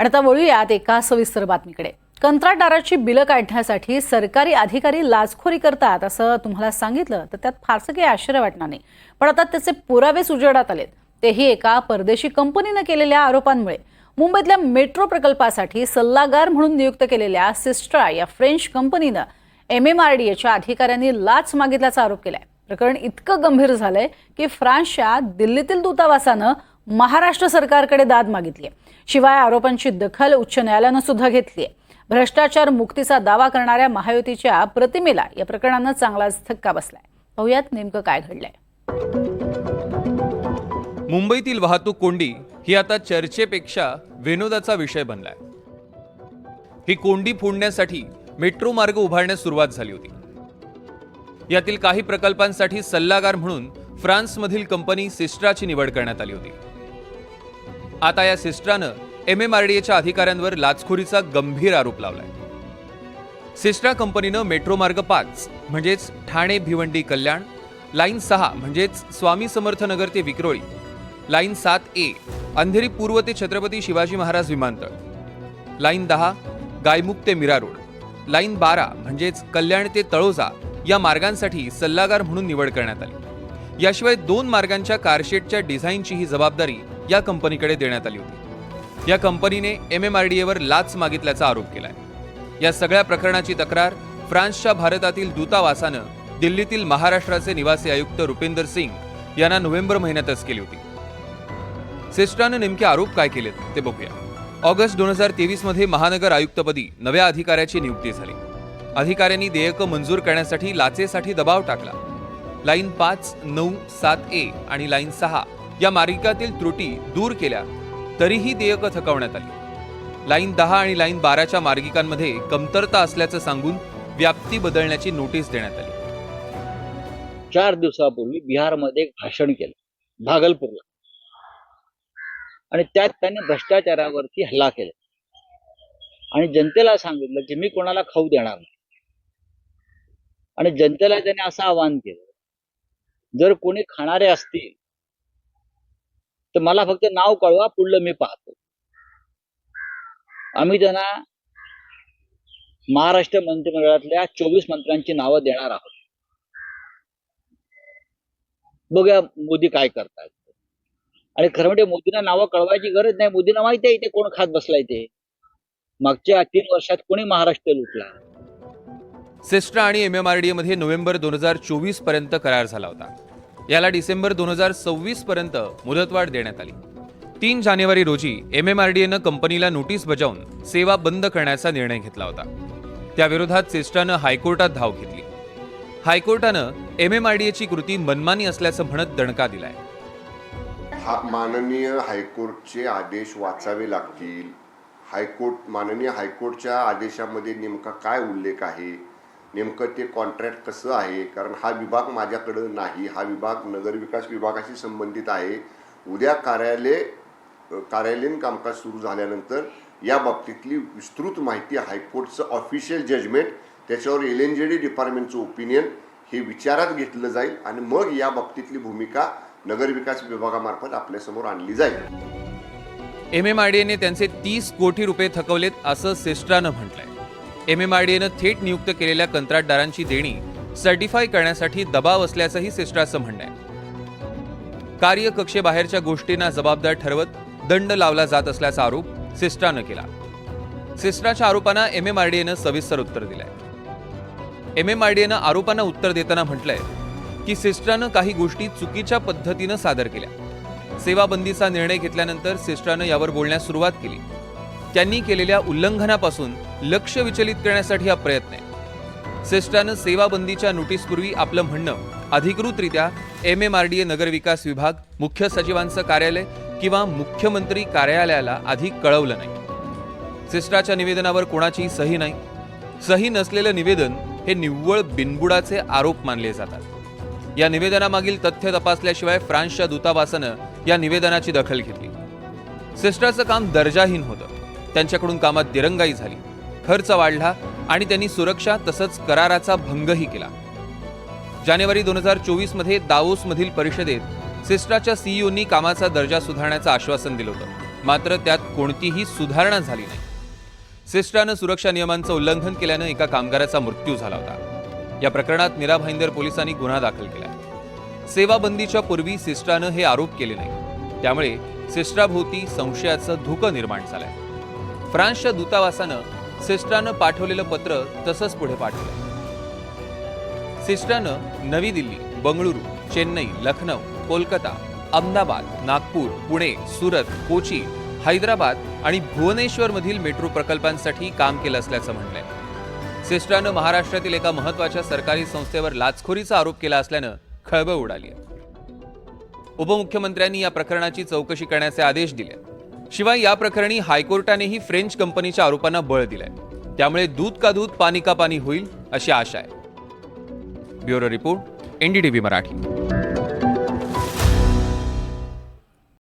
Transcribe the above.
आणि आता वळूयात एका सविस्तर बातमीकडे. कंत्राटदाराची बिलं काढण्यासाठी सरकारी अधिकारी लाचखोरी करतात असं तुम्हाला सांगितलं तर त्यात फारसं काही आश्चर्य वाटणार नाही. पण आता त्याचे पुरावेच उजेडात आलेत. तेही एका परदेशी कंपनीनं केलेल्या आरोपांमुळे. मुंबईतल्या मेट्रो प्रकल्पासाठी सल्लागार म्हणून नियुक्त केलेल्या सिस्ट्रा या फ्रेंच कंपनीनं एम एम आर डी एच्या अधिकाऱ्यांनी लाच मागितल्याचा आरोप केलाय. प्रकरण इतकं गंभीर झालंय की फ्रान्सच्या दिल्लीतील दूतावासानं महाराष्ट्र सरकारकडे दाद मागितली शिवाय आरोपांची दखल उच्च न्यायालयानं सुद्धा घेतली आहे. भ्रष्टाचार मुक्तीचा दावा करणाऱ्या महायुतीच्या प्रतिमेला या प्रकरणानं चांगलाच धक्का बसलाय. पाहुयात नेमकं काय घडलंय. मुंबईतील वाहतूक कोंडी ही आता चर्चेपेक्षा विनोदाचा विषय बनलाय. ही कोंडी फोडण्यासाठी मेट्रो मार्ग उभारण्यास सुरुवात झाली होती. यातील काही प्रकल्पांसाठी सल्लागार म्हणून फ्रान्समधील कंपनी सिस्ट्राची निवड करण्यात आली होती. आता या सिस्ट्रानं एम एम आर डी एच्या अधिकाऱ्यांवर लाचखोरीचा गंभीर आरोप लावलाय. सिस्ट्रा कंपनीनं मेट्रो मार्ग पाच म्हणजेच ठाणे भिवंडी कल्याण लाईन सहा म्हणजेच स्वामी समर्थ नगर ते विक्रोळी लाईन सात ए अंधेरी पूर्व ते छत्रपती शिवाजी महाराज विमानतळ लाईन दहा गायमुख ते मीरा रोड लाईन बारा म्हणजेच कल्याण ते तळोजा या मार्गांसाठी सल्लागार म्हणून निवड करण्यात आली. याशिवाय दोन मार्गांच्या कारशेडच्या डिझाईनची ही जबाबदारी या कंपनीकडे देण्यात आली होती. या कंपनीने एम एम आर डी एवर लाच मागितल्याचा आरोप केलाय. या सगळ्या प्रकरणाची तक्रार फ्रान्सच्या भारतातील दूतावासानं दिल्लीतील महाराष्ट्राचे निवासी आयुक्त रुपिंदर सिंग यांना नोव्हेंबर महिन्यातच केली होती. सिस्टानं नेमके आरोप काय केलेत ते बघूया. ऑगस्ट दोन हजार तेवीसमध्ये महानगर आयुक्तपदी नव्या अधिकाऱ्याची नियुक्ती झाली. अधिकाऱ्यांनी देयकं मंजूर करण्यासाठी लाचेसाठी दबाव टाकला. लाईन पाच नऊ सात ए आणि लाईन सहा या मार्गिकातील त्रुटी दूर केल्या तरीही देयकं थकवण्यात आली. लाईन दहा आणि लाईन बाराच्या मार्गिकांमध्ये कमतरता असल्याचं सांगून व्याप्ती बदलण्याची नोटीस देण्यात आली. चार दिवसापूर्वी बिहारमध्ये एक भाषण केलं भागलपूरला. आणि त्यात त्यांनी भ्रष्टाचारावरती हल्ला केला. आणि जनतेला सांगितलं की मी कोणाला खाऊ देणार नाही. आणि जनतेला त्याने असं आवाहन केलं जर कोणी खाणारे असतील तर मला फक्त नाव कळवा पुढलं मी पाहतो. आम्ही त्यांना महाराष्ट्र मंत्रिमंडळातल्या चोवीस मंत्र्यांची नावं देणार आहोत. बघूया मोदी काय करतायत आणि खरं म्हणजे मोदींना नावं कळवायची गरज नाही. मोदींना माहिती आहे इथे कोण खात बसलाय ते मागच्या तीन वर्षात कोणी महाराष्ट्र लुटला? सेस्ट्रा आणि एम एम आर डी मध्ये नोव्हेंबर दोन हजार चोवीसपर्यंत करार झाला होता. याला डिसेंबर दोन हजार सव्वीस पर्यंत मुदतवाढ देण्यात आली. तीन जानेवारी रोजी एम एम आर डी एनं कंपनीला नोटीस बजावून सेवा बंद करण्याचा निर्णय घेतला होता. त्याविरोधात सेस्ट्रानं हायकोर्टात धाव घेतली. हायकोर्टानं एम एम आर डी एची कृती मनमानी असल्याचं म्हणत दणका दिलाय. हा माननीय हायकोर्टचे आदेश वाचावे लागतील. हायकोर्ट माननीय हायकोर्टच्या आदेशामध्ये नेमका काय उल्लेख आहे? नेमकं ते कॉन्ट्रॅक्ट कसं आहे? कारण हा विभाग माझ्याकडं नाही. हा विभाग नगरविकास विभागाशी संबंधित आहे. उद्या कार्यालय कार्यालयीन कामकाज सुरू झाल्यानंतर या बाबतीतली विस्तृत माहिती हायकोर्टचं ऑफिशियल जजमेंट त्याच्यावर एल एन जे डी डिपार्टमेंटचं ओपिनियन हे विचारात घेतलं जाईल आणि मग या बाबतीतली भूमिका नगरविकास विभागामार्फत आपल्यासमोर आणली जाईल. एम एम आय डी त्यांचे तीस कोटी रुपये थकवलेत असं सिस्ट्रानं म्हटलंय. एम एम आर डी एनं थेट नियुक्त केलेल्या कंत्राटदारांची देणी सर्टिफाय करण्यासाठी दबाव असल्याचंही सिस्ट्राचं म्हणणं आहे. कार्यकक्षेबाहेरच्या गोष्टींना जबाबदार ठरवत दंड लावला जात असल्याचा आरोप सिस्ट्रानं केला. सिस्ट्राच्या आरोपांना एम एम आर डी एनं सविस्तर उत्तर दिलंय. एम एम आर डी एनं आरोपांना उत्तर देताना म्हटलंय की सिस्ट्रानं काही गोष्टी चुकीच्या पद्धतीनं सादर केल्या. सेवाबंदीचा निर्णय घेतल्यानंतर सिस्ट्रानं यावर बोलण्यास सुरुवात केली. त्यांनी केलेल्या उल्लंघनापासून लक्ष विचलित करण्यासाठी हा प्रयत्न आहे. सिस्टानं सेवाबंदीच्या नोटीसपूर्वी आपलं म्हणणं अधिकृतरित्या M M R D A नगरविकास विभाग मुख्य सचिवांचं कार्यालय किंवा मुख्यमंत्री कार्यालयाला आधी कळवलं नाही. सिस्टाच्या निवेदनावर कोणाचीही सही नाही. सही नसलेलं निवेदन हे निव्वळ बिनबुडाचे आरोप मानले जातात. या निवेदनामागील तथ्य तपासल्याशिवाय फ्रान्सच्या दूतावासानं या निवेदनाची दखल घेतली. सिस्टाचं काम दर्जाहीन होतं. त्यांच्याकडून कामात दिरंगाई झाली. खर्च वाढला आणि त्यांनी सुरक्षा तसंच कराराचा भंगही केला. जानेवारी दोन हजार चोवीसमध्ये दावोसमधील परिषदेत सिस्टाच्या सीईओनी कामाचा दर्जा सुधारण्याचं आश्वासन दिलं होतं. मात्र त्यात कोणतीही सुधारणा झाली नाही. सिस्टानं सुरक्षा नियमांचं उल्लंघन केल्यानं एका कामगाराचा मृत्यू झाला होता. या प्रकरणात मीरा भाईंदर पोलिसांनी गुन्हा दाखल केला. सेवाबंदीच्या पूर्वी सिस्टानं हे आरोप केले नाही. त्यामुळे सिस्टाभोवती संशयाचं धुकं निर्माण झालंय. फ्रान्सच्या दूतावासानं सिस्टानं पाठवलेलं पत्र तसंच पुढे पाठवलं सिस्टानं नवी दिल्ली बंगळुरू चेन्नई लखनौ कोलकाता अहमदाबाद नागपूर पुणे सुरत कोची हैदराबाद आणि भुवनेश्वरमधील मेट्रो प्रकल्पांसाठी काम केलं असल्याचं म्हणलंय. सिस्टानं महाराष्ट्रातील एका महत्त्वाच्या सरकारी संस्थेवर लाचखोरीचा आरोप केला असल्यानं खळबळ उडाली उपमुख्यमंत्र्यांनी या प्रकरणाची चौकशी करण्याचे आदेश दिले शिवाय या प्रकरणी हायकोर्टानेही फ्रेंच कंपनीच्या आरोपांना बळ दिलंय. त्यामुळे दूध का दूध पाणी का पाणी होईल अशी आशा आहे. Bureau report NDTV Marathi.